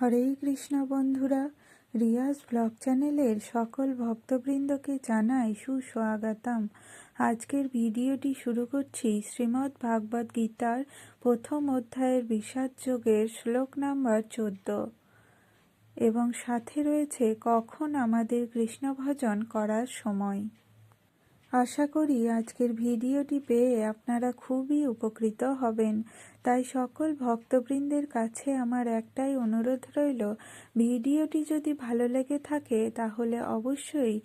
হরে কৃষ্ণ বন্ধুরা, রিয়াজ ব্লগ চ্যানেলের সকল ভক্তবৃন্দকে জানাই সুস্বাগতম। আজকের ভিডিওটি শুরু করছি শ্রীমদ্ ভাগবত গীতার প্রথম অধ্যায়ের বিষাদ যোগের শ্লোক নাম্বার চোদ্দ। এবং সাথে রয়েছে, কখন আমাদের কৃষ্ণ ভজন করার সময়। আশা করি আজকের ভিডিওটি পেয়ে আপনারা খুবই উপকৃত হবেন। তাই সকল ভক্তবৃন্দের কাছে আমার একটাই অনুরোধ রইল, ভিডিওটি যদি ভালো লেগে থাকে তাহলে অবশ্যই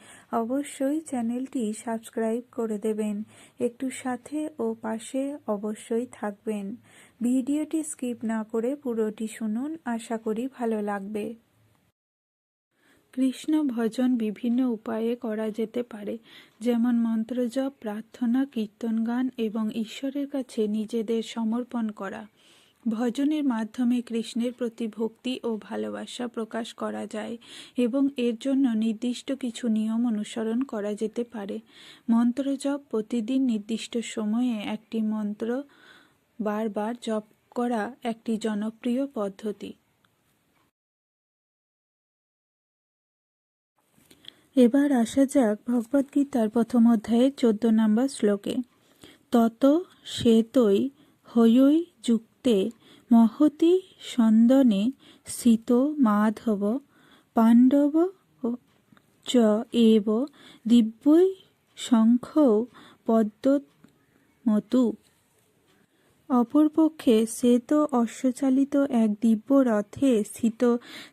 অবশ্যই চ্যানেলটি সাবস্ক্রাইব করে দেবেন। একটু সাথে ও পাশে অবশ্যই থাকবেন। ভিডিওটি স্কিপ না করে পুরোটি শুনুন, আশা করি ভালো লাগবে। কৃষ্ণ ভজন বিভিন্ন উপায়ে করা যেতে পারে। যেমন মন্ত্রজপ প্রার্থনা, কীর্তন গান এবং ঈশ্বরের কাছে নিজেদের সমর্পণ করা। ভজনের মাধ্যমে কৃষ্ণের প্রতি ভক্তি ও ভালোবাসা প্রকাশ করা যায় এবং এর জন্য নির্দিষ্ট কিছু নিয়ম অনুসরণ করা যেতে পারে। মন্ত্রজপ প্রতিদিন নির্দিষ্ট সময়ে একটি মন্ত্র বারবার জপ করা একটি জনপ্রিয় পদ্ধতি। এবার আসা যাক ভগবদ্গীতার প্রথম অধ্যায়ের চোদ্দ নম্বর শ্লোকে। তত শ্বেতই হয়ই যুক্তে মহতি সন্দনে স্থিত মাধব পাণ্ডব চ এব দিব্যই শঙ্খ পদ্মমতু অপরপক্ষে শ্বেত অশ্বচালিত এক দিব্য রথে স্থিত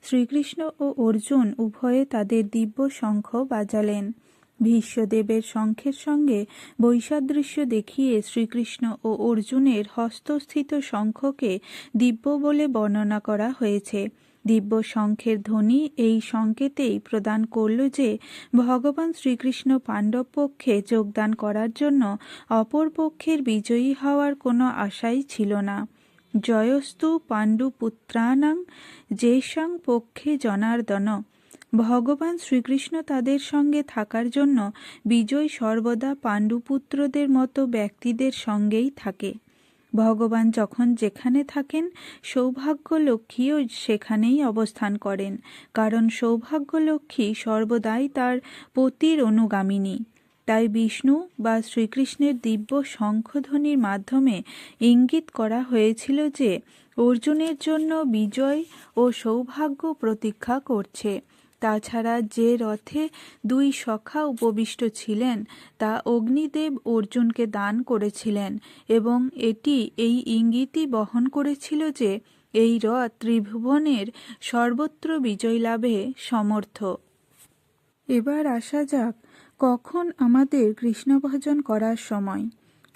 শ্রীকৃষ্ণ ও অর্জুন উভয়ে তাদের দিব্য শঙ্খ বাজালেন। ভীষ্মদেবের শঙ্খের সঙ্গে বৈসাদৃশ্য দেখিয়ে শ্রীকৃষ্ণ ও অর্জুনের হস্তস্থিত শঙ্খকে দিব্য বলে বর্ণনা করা হয়েছে। দিব্য শঙ্খের ধ্বনি এই সংকেতেই প্রদান করল যে ভগবান শ্রীকৃষ্ণ পাণ্ডব পক্ষে যোগদান করার জন্য অপর পক্ষের বিজয়ী হওয়ার কোনো আশাই ছিল না। জয়স্তু পাণ্ডুপুত্রানাং যেসাং পক্ষে জনার্দন। ভগবান শ্রীকৃষ্ণ তাদের সঙ্গে থাকার জন্য বিজয় সর্বদা পাণ্ডুপুত্রদের মতো ব্যক্তিদের সঙ্গেই থাকে। ভগবান যখন যেখানে থাকেন সৌভাগ্য লক্ষ্মীও সেখানেই অবস্থান করেন, কারণ সৌভাগ্য লক্ষ্মী সর্বদাই তার পতির অনুগামিনী। তাই বিষ্ণু বা শ্রীকৃষ্ণের দিব্য শঙ্খধ্বনির মাধ্যমে ইঙ্গিত করা হয়েছিল যে, অর্জুনের জন্য বিজয় ও সৌভাগ্য প্রতীক্ষা করছে। তাছাড়া যে রথে দুই সখা উপবিষ্ট ছিলেন, তা অগ্নিদেব অর্জুনকে দান করেছিলেন এবং এটি এই ইঙ্গিতই বহন করেছিল যে এই রথ ত্রিভুবনের সর্বত্র বিজয় লাভে সমর্থ। এবার আসা যাক, কখন আমাদের কৃষ্ণ ভজন করার সময়।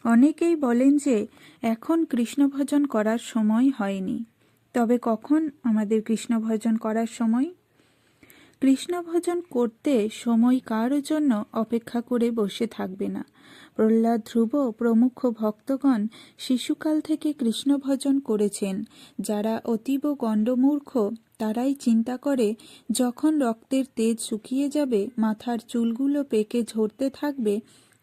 অনেকেই বলেন যে এখন কৃষ্ণ ভজন করার সময় হয়নি। তবে কখন আমাদের কৃষ্ণ ভজন করার সময়? কৃষ্ণ ভজন করতে সময় কারও জন্য অপেক্ষা করে বসে থাকবে না। প্রহ্লাদ ধ্রুব প্রমুখ ভক্তগণ শিশুকাল থেকে কৃষ্ণ ভজন করেছেন। যারা অতীব গণ্ডমূর্খ, তারাই চিন্তা করে, যখন রক্তের তেজ শুকিয়ে যাবে, মাথার চুলগুলো পেকে ঝরতে থাকবে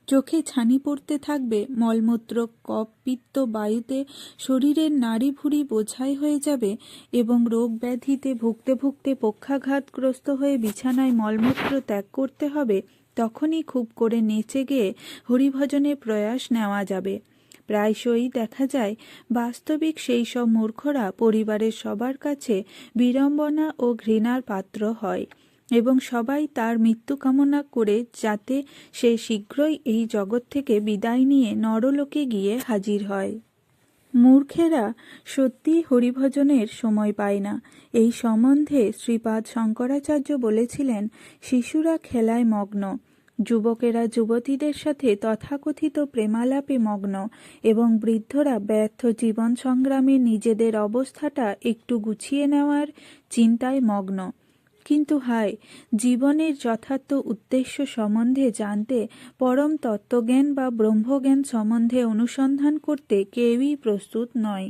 চোখে ছানি পড়তে থাকবে, মলমূত্র কপ পিত্ত বায়ুতে শরীরের নাড়ি ভুড়ি বোঝাই হয়ে যাবে এবং রোগ ব্যাধিতে ভুগতে ভুগতে পক্ষাঘাতগ্রস্ত হয়ে বিছানায় মলমূত্র ত্যাগ করতে হবে, তখনই খুব করে নেচে গিয়ে হরিভজনের প্রয়াস নেওয়া যাবে। প্রায়শই দেখা যায়, বাস্তবিক সেই সব মূর্খরা পরিবারের সবার কাছে বিড়ম্বনা ও ঘৃণার পাত্র হয়। এবং সবাই তার মৃত্যু কামনা করে যাতে সে শীঘ্রই এই জগৎ থেকে বিদায় নিয়ে নরলোকে গিয়ে হাজির হয়। মূর্খেরা সত্যি হরিভজনের সময় পায় না। এই সম্বন্ধে শ্রীপাদ শঙ্করাচার্য বলেছিলেন, শিশুরা খেলায় মগ্ন। যুবকেরা যুবতীদের সাথে তথাকথিত প্রেমালাপে মগ্ন এবং বৃদ্ধরা ব্যর্থ জীবন সংগ্রামে নিজেদের অবস্থাটা একটু গুছিয়ে নেওয়ার চিন্তায় মগ্ন। কিন্তু হায়, জীবনের যথার্থ উদ্দেশ্য সম্বন্ধে জানতে, পরম তত্ত্বজ্ঞান বা ব্রহ্মজ্ঞান সম্বন্ধে অনুসন্ধান করতে কেউই প্রস্তুত নয়।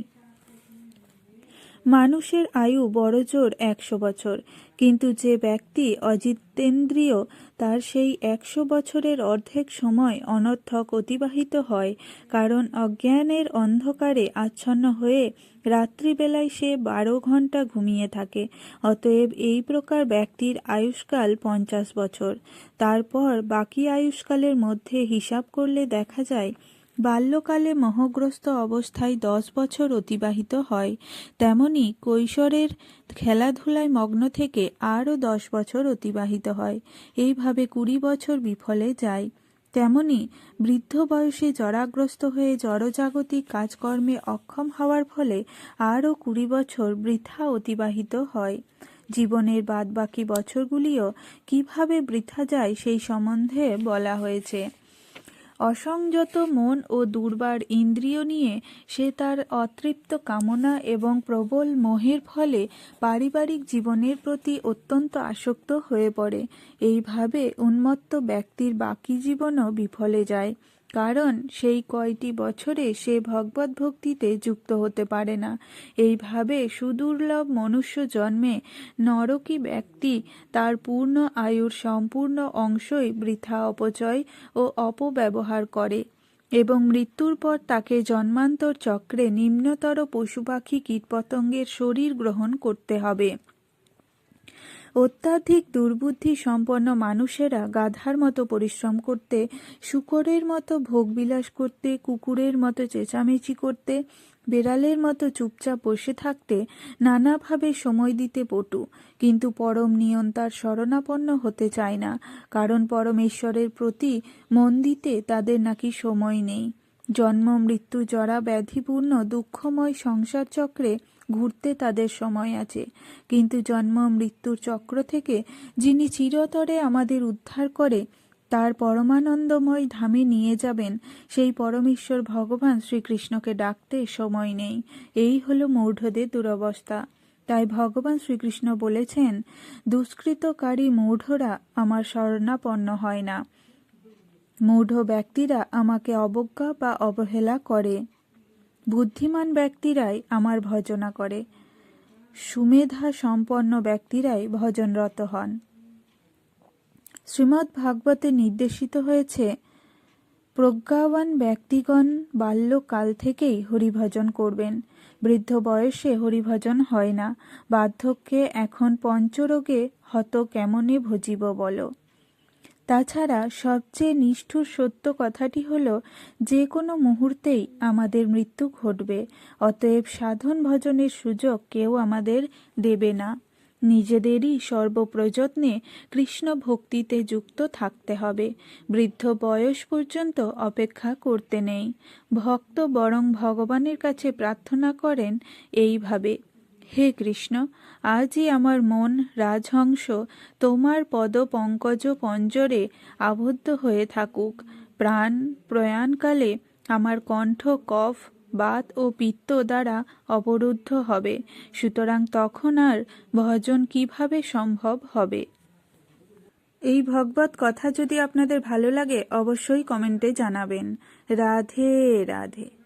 মানুষের আয়ু বড়জোর একশো বছর। কিন্তু যে ব্যক্তি অজিতেন্দ্রিয়, তার সেই একশো বছরের অর্ধেক সময় অনর্থক অতিবাহিত হয়, কারণ অজ্ঞানের অন্ধকারে আচ্ছন্ন হয়ে রাত্রিবেলায় সে বারো ঘণ্টা ঘুমিয়ে থাকে। অতএব এই প্রকার ব্যক্তির আয়ুষ্কাল পঞ্চাশ বছর। তারপর বাকি আয়ুষ্কালের মধ্যে হিসাব করলে দেখা যায় বাল্যকালে মোহগ্রস্ত অবস্থায় দশ বছর অতিবাহিত হয়। তেমনি কৈশোরের খেলাধুলায় মগ্ন থেকে আরও দশ বছর অতিবাহিত হয়। এইভাবে কুড়ি বছর বিফলে যায়। তেমনি বৃদ্ধ বয়সে জরাগ্রস্ত হয়ে জড়জাগতিক কাজকর্মে অক্ষম হওয়ার ফলে আরও কুড়ি বছর বৃথা অতিবাহিত হয়। জীবনের বাদবাকি বছরগুলিও কীভাবে বৃথা যায় সেই সম্বন্ধে বলা হয়েছে। অসংযত মন ও দুর্বার ইন্দ্রিয় নিয়ে সে তার অতৃপ্ত কামনা এবং প্রবল মোহের ফলে পারিবারিক জীবনের প্রতি অত্যন্ত আসক্ত হয়ে পড়ে। এইভাবে উন্মত্ত ব্যক্তির বাকি জীবনও বিফলে যায়। কারণ সেই কয়টি বছরে সে ভগবত ভক্তিতে যুক্ত হতে পারে না। এইভাবে সুদুর্লভ মনুষ্য জন্মে নরকী ব্যক্তি তার পূর্ণ আয়ুর সম্পূর্ণ অংশই বৃথা অপচয় ও অপব্যবহার করে এবং মৃত্যুর পর তাকে জন্মান্তর চক্রে নিম্নতর পশু পাখি কীটপতঙ্গের শরীর গ্রহণ করতে হবে। অত্যাধিক দুর্বুদ্ধি সম্পন্ন মানুষেরা গাধার মতো পরিশ্রম করতে, শুকরের মতো ভোগবিলাস করতে, কুকুরের মতো চেঁচামেচি করতে, বেড়ালের মতো চুপচাপ বসে থাকতে নানাভাবে সময় দিতে পটু। কিন্তু পরম নিয়ন্তার শরণাপন্ন হতে চায় না, কারণ পরমেশ্বরের প্রতি মন দিতে তাদের নাকি সময় নেই। জন্ম, মৃত্যু, জরা, ব্যাধিপূর্ণ, দুঃখময় সংসার চক্রে ঘুরতে তাদের সময় আছে। কিন্তু জন্ম, মৃত্যুর চক্র থেকে যিনি চিরতরে আমাদের উদ্ধার করে, তার পরমানন্দময় ধামে নিয়ে যাবেন, সেই পরমেশ্বর ভগবান শ্রীকৃষ্ণকে ডাকতে সময় নেই। এই হলো মূঢ়দের দুরবস্থা। তাই ভগবান শ্রীকৃষ্ণ বলেছেন, দুষ্কৃতকারী মূঢ়রা আমার শরণাপন্ন হয় না। মূঢ় ব্যক্তিরা আমাকে অবজ্ঞা বা অবহেলা করে। বুদ্ধিমান ব্যক্তিরাই আমার ভজনা করে। সুমেধা সম্পন্ন ব্যক্তিরাই ভজনরত হন। শ্রীমদ্ ভাগবতে নির্দেশিত হয়েছে, প্রজ্ঞাবান ব্যক্তিগণ বাল্যকাল থেকেই হরিভজন করবেন। বৃদ্ধ বয়সে হরিভজন হয় না। বার্ধক্যে এখন পঞ্চরোগে হত কেমনে ভজিব বলো? তাছাড়া সবচেয়ে নিষ্ঠুর সত্য কথাটি হল যে কোনো মুহূর্তেই আমাদের মৃত্যু ঘটবে, অতএব সাধন ভজনের সুযোগ কেউ আমাদের দেবে না। নিজেদেরই সর্বপ্রযত্নে কৃষ্ণ ভক্তিতে যুক্ত থাকতে হবে। বৃদ্ধ বয়স পর্যন্ত অপেক্ষা করতে নেই। ভক্ত বরং ভগবানের কাছে প্রার্থনা করেন, এইভাবে হে কৃষ্ণ, আজই আমার মন রাজহংস, তোমার পদ পঙ্কজ পঞ্জরে আবদ্ধ হয়ে থাকুক। প্রাণ প্রয়াণকালে আমার কণ্ঠ কফ, বাত ও পিত্ত দ্বারা অবরুদ্ধ হবে। সুতরাং তখন আর ভজন কীভাবে সম্ভব হবে? এই ভগবত কথা যদি আপনাদের ভালো লাগে, অবশ্যই কমেন্টে জানাবেন। রাধে রাধে।